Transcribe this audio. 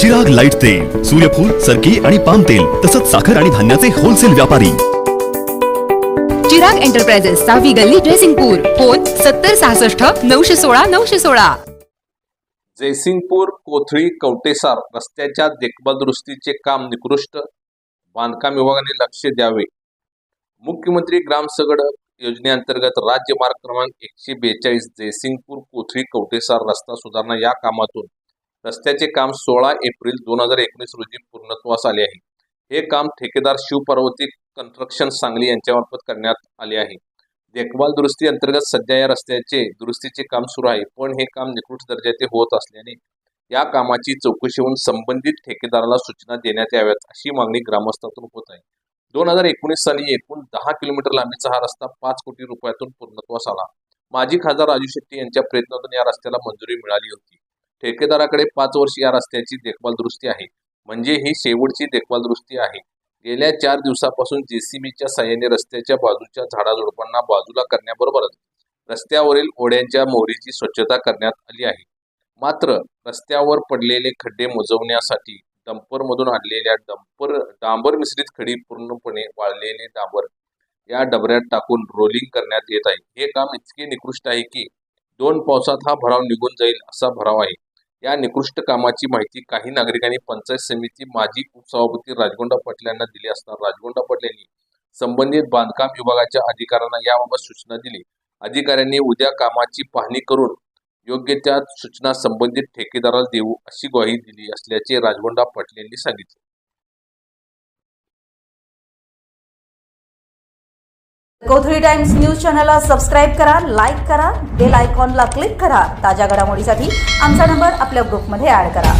जग लाइट तेल सूर्यफूल सरकी आणि पाम तेल तसंच साखर आणि धान्याचे होलसेल व्यापारी. चिराग एंटरप्राइजेस सहावी गल्ली ड्रेसिंगपूर फोन सत्तर सहासष्ट नऊशे सोळा नऊशे सोळा. जयसिंगपूर कोथळी कवटेसार रस्त्याच्या देखभाल दुरुस्तीचे काम निकृष्ट बांधकाम विभागाने लक्ष द्यावे. मुख्यमंत्री ग्राम सगड योजनेअंतर्गत राज्य मार्ग क्रमांक एकशे बेचाळीस जयसिंगपूर कोथळी कवटेसार रस्ता सुधारणा या कामातून रस्त्याचे काम सोळा एप्रिल दोन हजार एकोणीस रोजी पूर्णत्वास आले आहे. हे काम ठेकेदार शिवपार्वती कन्स्ट्रक्शन सांगली यांच्यामार्फत करण्यात आले आहे. देखभाल दुरुस्ती अंतर्गत सध्या या रस्त्याचे दुरुस्तीचे काम सुरू आहे पण हे काम निकृष्ट दर्जाचे होत असल्याने या कामाची चौकशी होऊन संबंधित ठेकेदाराला सूचना देण्यात याव्यात अशी मागणी ग्रामस्थातून होत आहे. दोन हजार एकोणीस साली एकूण दहा किलोमीटर लांबीचा हा रस्ता पाच कोटी रुपयातून पूर्णत्वास आला. माजी खासदार राजू शेट्टी यांच्या प्रयत्नातून या रस्त्याला मंजुरी मिळाली होती. ठेकेदाराकडे पाच वर्ष या रस्त्याची देखभाल दुरुस्ती आहे. म्हणजे ही शेवटची देखभाल दुरुस्ती आहे. गेल्या चार दिवसापासून जेसीबीच्या साह्याने रस्त्याच्या बाजूच्या झाडाझुडपांना बाजूला करण्याबरोबरच रस्त्यावरील ओढ्यांच्या मोहरीची स्वच्छता करण्यात आली आहे. मात्र रस्त्यावर पडलेले खड्डे मोजवण्यासाठी डंपरमधून आणलेल्या डंपर डांबर मिश्रित खडी पूर्णपणे वाळलेले डांबर या डबऱ्यात टाकून रोलिंग करण्यात येत आहे. हे काम इतके निकृष्ट आहे की दोन पावसात हा भराव निघून जाईल असा भराव आहे. या निकृष्ट कामाची माहिती काही नागरिकांनी पंचायत समिती माजी उपसभापती राजगोंडा पाटील यांना दिली असता राजगोंडा पाटील यांनी संबंधित बांधकाम विभागाच्या अधिकाऱ्यांना याबाबत सूचना दिली. अधिकाऱ्यांनी उद्या कामाची पाहणी करून योग्य त्या सूचना संबंधित ठेकेदाराला देऊ अशी ग्वाही दिली असल्याचे राजगोंडा पाटील यांनी सांगितले. कोथळी टाइम्स न्यूज चॅनलला सबस्क्राईब करा लाईक करा बेल आयकॉनला क्लिक करा. ताज्या घडामोडीसाठी आमचा नंबर आपल्या ग्रुपमध्ये ऍड करा.